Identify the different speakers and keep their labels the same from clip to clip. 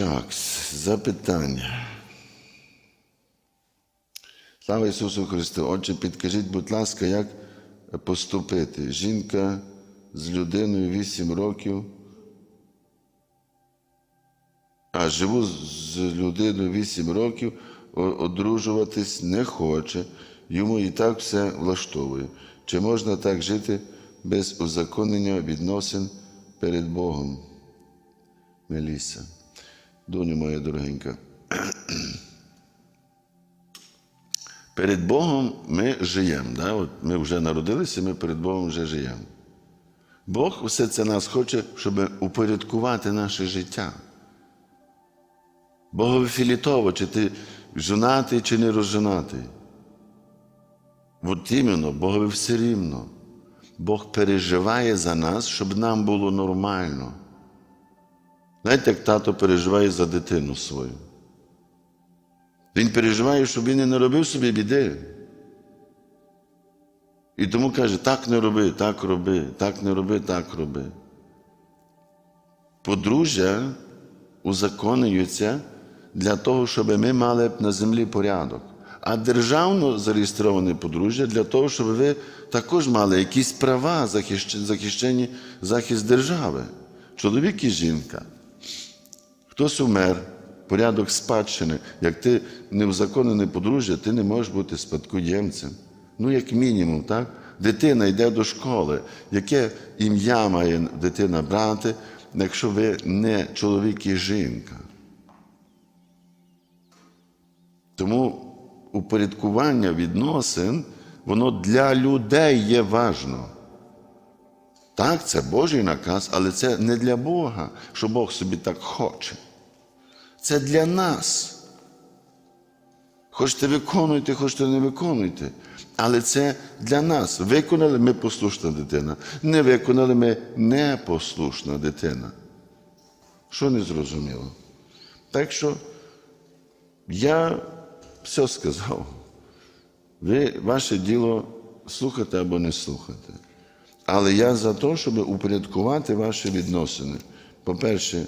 Speaker 1: Так, запитання. Слава Ісусу Христу! Отже, підкажіть, будь ласка, як поступити? Жінка з людиною 8 років, а живу з людиною 8 років, одружуватись не хоче, йому і так все влаштовує. Чи можна так жити без узаконення відносин перед Богом? Меліса. Доню моя дорогенька. Перед Богом ми живемо. Да? От ми вже народилися, ми перед Богом вже живемо. Бог усе це нас хоче, щоб упорядкувати наше життя. Богові філітово, чи ти жонатий, чи не розжонатий. От іменно, Богові все рівно. Бог переживає за нас, щоб нам було нормально. Знаєте, як тато переживає за дитину свою. Він переживає, щоб він не робив собі біди. І тому каже, так не роби, так роби, так не роби, так роби. Подружжя узаконюється для того, щоб ми мали на землі порядок. А державно зареєстроване подружжя для того, щоб ви також мали якісь права, захищ- захищені захист держави. Чоловік і жінка. Хтось умер, порядок спадщини. Як ти не узаконене подружжя, ти не можеш бути спадкоємцем. Ну, як мінімум, так? Дитина йде до школи. Яке ім'я має дитина брати, якщо ви не чоловік і жінка? Тому упорядкування відносин, воно для людей є важно. Так, це Божий наказ, але це не для Бога, що Бог собі так хоче. Це для нас. Хочете виконуйте, хочете не виконуйте. Але це для нас. Виконали ми послушна дитина. Не виконали ми непослушна дитина. Що не зрозуміло? Так що я все сказав. Ви, ваше діло слухати або не слухати. Але я за те, щоб упорядкувати ваші відносини. По-перше,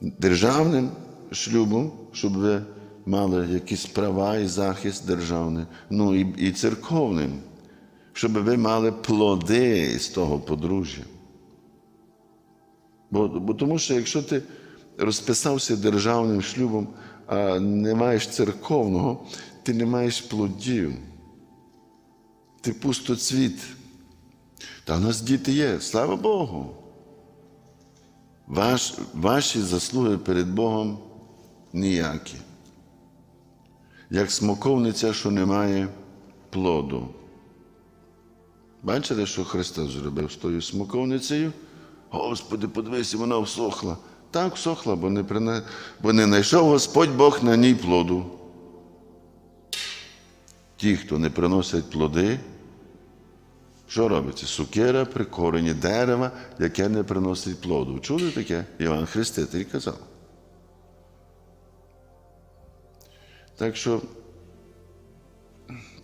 Speaker 1: державним шлюбом, щоб ви мали якісь права і захист державний, ну і, і церковним, щоб ви мали плоди з того подружжя. Бо, бо тому що якщо ти розписався державним шлюбом, а не маєш церковного, ти не маєш плодів. Ти пустоцвіт. Та в нас діти є, слава Богу. Ваш, ваші заслуги перед Богом ніякі. Як смоковниця, що не має плоду. Бачите, що Христос зробив з тою смоковницею? Господи, подивися, вона всохла. Так всохла, бо не, прина... бо не знайшов Господь Бог на ній плоду. Ті, хто не приносять плоди, що робиться? Сукера при корені дерева, яке не приносить плоду. Чули таке? Іван Хреститель казав. Так що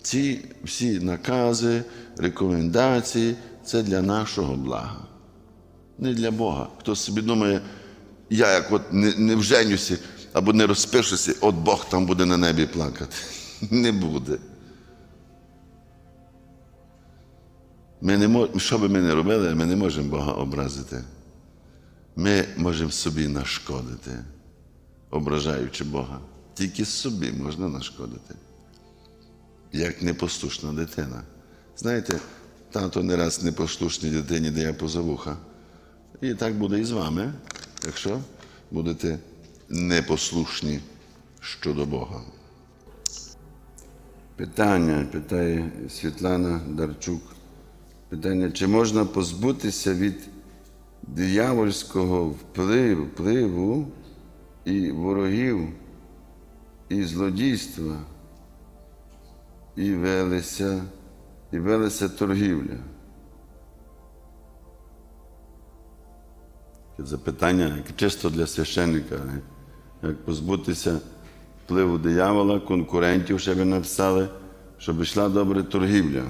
Speaker 1: ці всі накази, рекомендації це для нашого блага, не для Бога. Хто собі думає, я як от не, не вженюся або не розпишуся, от Бог там буде на небі плакати. Не буде. Ми не мож... Що би ми не робили, ми не можемо Бога образити. Ми можемо собі нашкодити, ображаючи Бога. Тільки собі можна нашкодити. Як непослушна дитина. Знаєте, тато не раз непослушній дитині дає поза вуха. І так буде і з вами, якщо будете непослушні щодо Бога. Питання питає Світлана Дарчук. Питання, чи можна позбутися від диявольського впливу, впливу і ворогів, і злодійства, і велися, і велися торгівля? Запитання чисто для священника. Як позбутися впливу диявола, конкурентів, ви написали, щоб йшла добре торгівля.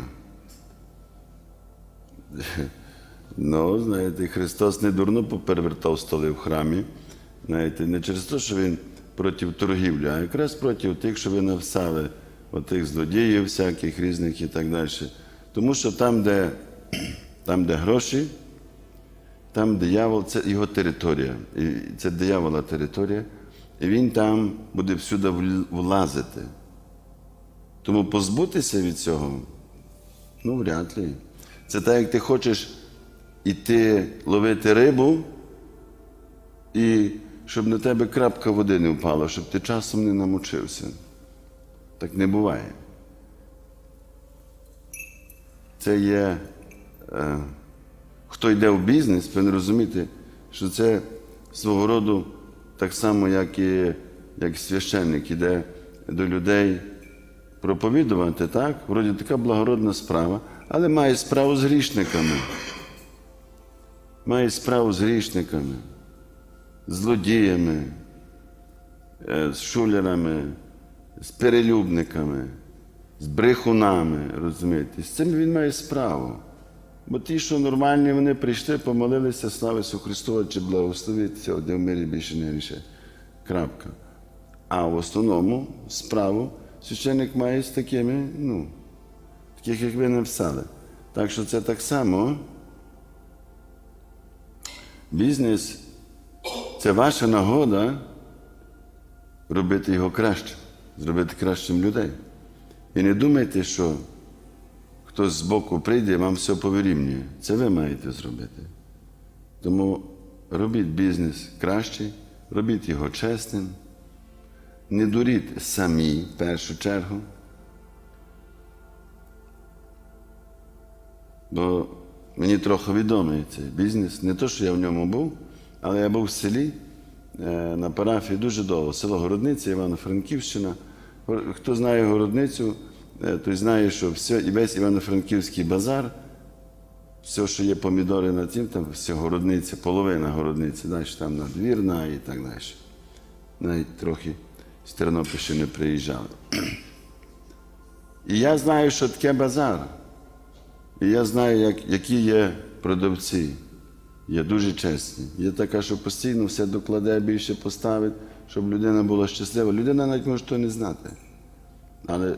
Speaker 1: Ну, знаєте, Христос не дурно поперевертав столи в храмі. Знаєте, не через те, що він проти торгівлі, а якраз проти тих, що ви навсали, отих злодіїв всяких різних і так далі. Тому що там, де, там, де гроші, там диявол це його територія. І це диявола територія, і він там буде всюди влазити. Тому позбутися від цього, ну, вряд ли. Це так, як ти хочеш іти ловити рибу, і щоб на тебе крапка води не впала, щоб ти часом не намочився. Так не буває. Це є, е, хто йде в бізнес, повинен розуміти, що це свого роду так само, як і як священник іде до людей проповідувати, так? Вроді така благородна справа, але має справу з грішниками. Має справу з грішниками, злодіями, е, з шулерами, з перелюбниками, з брехунами, розумієте? З цим він має справу. Бо ті, що нормальні, вони прийшли, помолилися, слава Ісусу Христу, чи благословиться, де в мирі більше не ріше. Крапка. А в основному справу священник має з такими, ну, таких, як ви написали. Так що це так само. Бізнес це ваша нагода робити його краще, зробити кращим людей. І не думайте, що хтось збоку прийде і вам все повирівнює. Це ви маєте зробити. Тому робіть бізнес кращий, робіть його чесним, не дуріть самі в першу чергу. Бо мені трохи відомий цей бізнес. Не то, що я в ньому був, але я був в селі е, на парафії дуже довго. Село Городниця, Івано-Франківщина. Хто знає городницю, е, той знає, що все, весь Івано-Франківський базар, все, що є помідори на цим, там все городниця, половина городниці, далі там надвірна і так далі. Навіть трохи з Тернопільщини приїжджали. І я знаю, що таке базар. І я знаю, як, які є продавці. Є дуже чесні. Є така, що постійно все докладе, більше поставить, щоб людина була щаслива. Людина навіть може то не знати. Але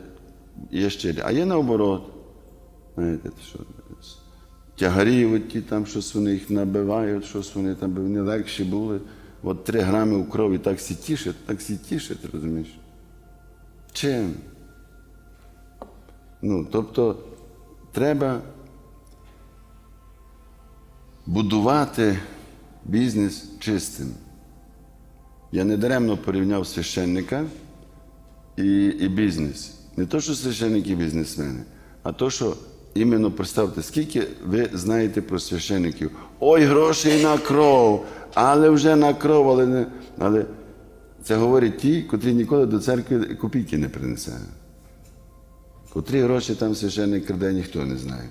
Speaker 1: є щирі. А є наоборот. Знаєте, що тягарі, ті там щось вони їх набивають, щось вони там вони легші були. От три грами у крові так всі тішить, так всі тішить, розумієш? Чим? Ну, тобто, треба будувати бізнес чистим. Я не даремно порівняв священника і, і бізнес. Не то, що священники бізнесмени, а то, що іменно представте, скільки ви знаєте про священників. Ой, грошей на кров, але вже на кров, але не. Але це говорять ті, котрі ніколи до церкви копійки не принесе. Котрі гроші там священник краде, ніхто не знає.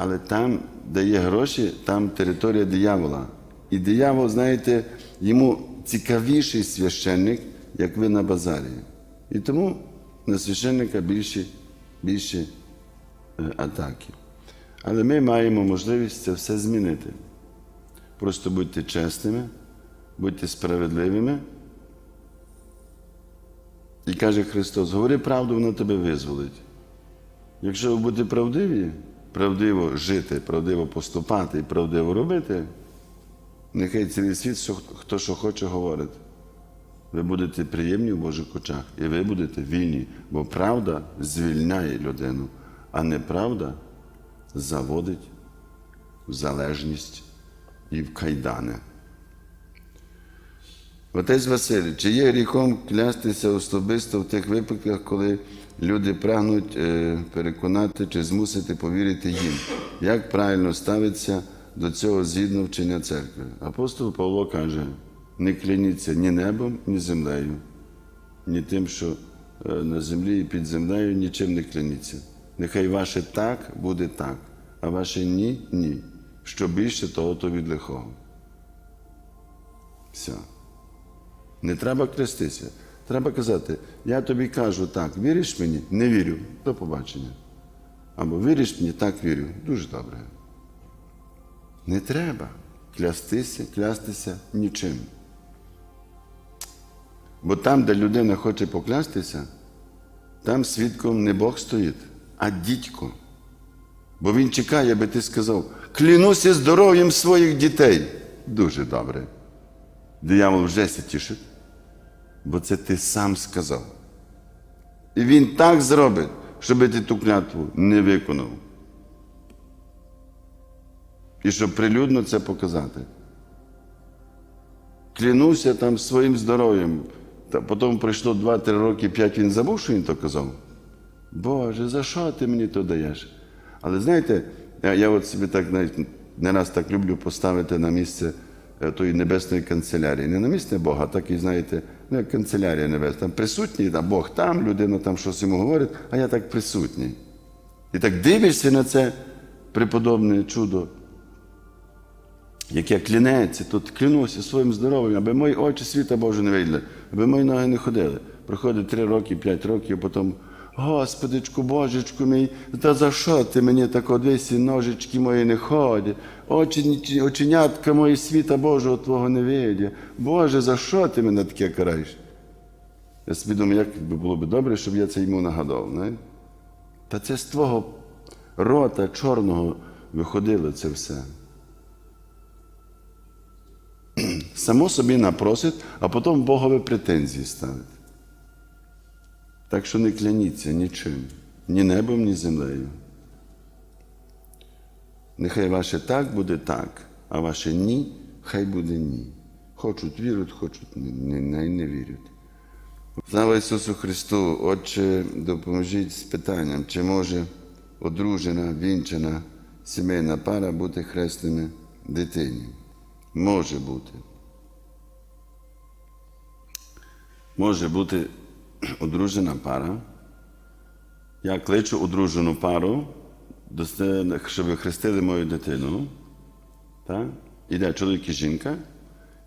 Speaker 1: Але там, де є гроші, там територія диявола. І диявол, знаєте, йому цікавіший священник, як ви на базарі. І тому на священника більше, більше атаки. Але ми маємо можливість це все змінити. Просто будьте чесними, будьте справедливими. І каже Христос, говори правду, воно тебе визволить. Якщо ви будете правдиві, правдиво жити, правдиво поступати і правдиво робити, нехай цілий світ, хто що хоче, говорить. Ви будете приємні в Божих очах, і ви будете вільні, бо правда звільняє людину, а неправда заводить в залежність і в кайдани. Отець Василь, чи є гріхом клястися особисто в тих випадках, коли люди прагнуть е, переконати чи змусити повірити їм? Як правильно ставиться до цього згідно вчення церкви? Апостол Павло каже: не кляніться ні небом, ні землею, ні тим, що е, на землі і під землею нічим не кляніться. Нехай ваше так буде так, а ваше ні ні. Що більше, того то від лихого. Все. Не треба креститися. Треба казати, я тобі кажу так, віриш мені? Не вірю. До побачення. Або віриш мені, так вірю. Дуже добре. Не треба. клястися, клястися нічим. Бо там, де людина хоче поклястися, там свідком не Бог стоїть, а дідько. Бо він чекає, аби ти сказав, клянуся здоров'ям своїх дітей. Дуже добре. Диявол вже се тішить, бо це ти сам сказав. І він так зробить, щоб ти ту клятву не виконав. І щоб прилюдно це показати. Клянуся там своїм здоров'ям. Та потім пройшло 2-3 роки, 5 він забув, що він то казав. Боже, за що ти мені то даєш? Але знаєте, я, я от собі так навіть не раз так люблю поставити на місце е, тої небесної канцелярії. Не на місце Бога, а так і знаєте, ну, як канцелярія небесна. Там присутній, там Бог там, людина там щось йому говорить, а я так присутній. І так дивишся на це преподобне чудо, яке клянеться, тут клянуся своїм здоров'ям, аби мої очі світа Боже не виділи, аби мої ноги не ходили. Проходить три роки, п'ять років, а потім, Господичку, Божечку мій, та за що ти мені так одесі, ножички мої не ходять, очі, оченятка мої світа Божого Твого не видять. Боже, за що ти мене таке караєш? Я собі думаю, як було б добре, щоб я це йому нагадав. Не? Та це з твого рота чорного виходило це все. Само собі напросить, а потім Богові претензії ставить. Так що не кляніться нічим, ні небом, ні землею. Нехай ваше так буде так, а ваше ні, хай буде ні. Хочуть вірять, хочуть не, не, не, вірять. Слава Ісусу Христу! Отче, допоможіть з питанням, чи може одружена, вінчана сімейна пара бути хресними дитині? Може бути. Може бути одружена пара. Я кличу одружену пару, щоб хрестили мою дитину. Так? Іде чоловік і жінка,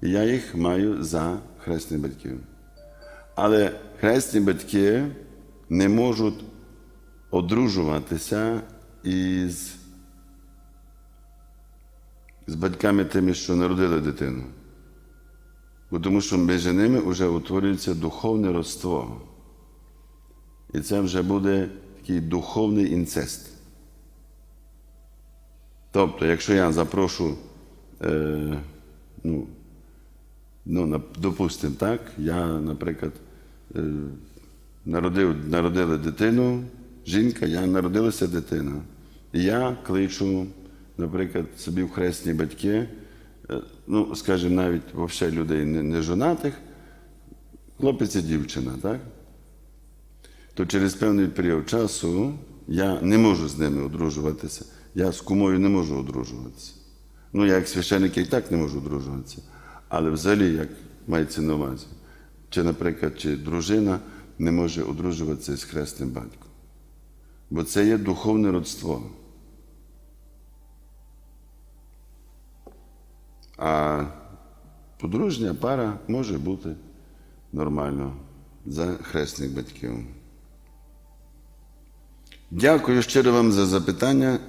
Speaker 1: і я їх маю за хресних батьків. Але хресні батьки не можуть одружуватися із, з батьками тими, що народили дитину. Тому що між ними вже утворюється духовне родство. І це вже буде такий духовний інцест. Тобто, якщо я запрошу, е, ну, ну, допустимо, так, я, наприклад, е, народив, народила дитину, жінка, я народилася дитина. І я кличу, наприклад, собі в хресні батьки, ну, скажімо, навіть взагалі людей не, не жонатих, хлопець і дівчина, так? То через певний період часу я не можу з ними одружуватися. Я з кумою не можу одружуватися. Ну, я як священник і так не можу одружуватися. Але взагалі, як мається на увазі, чи, наприклад, чи дружина не може одружуватися з хресним батьком. Бо це є духовне родство. А подружня пара може бути нормально за хресних батьків. Дякую щиро вам за запитання.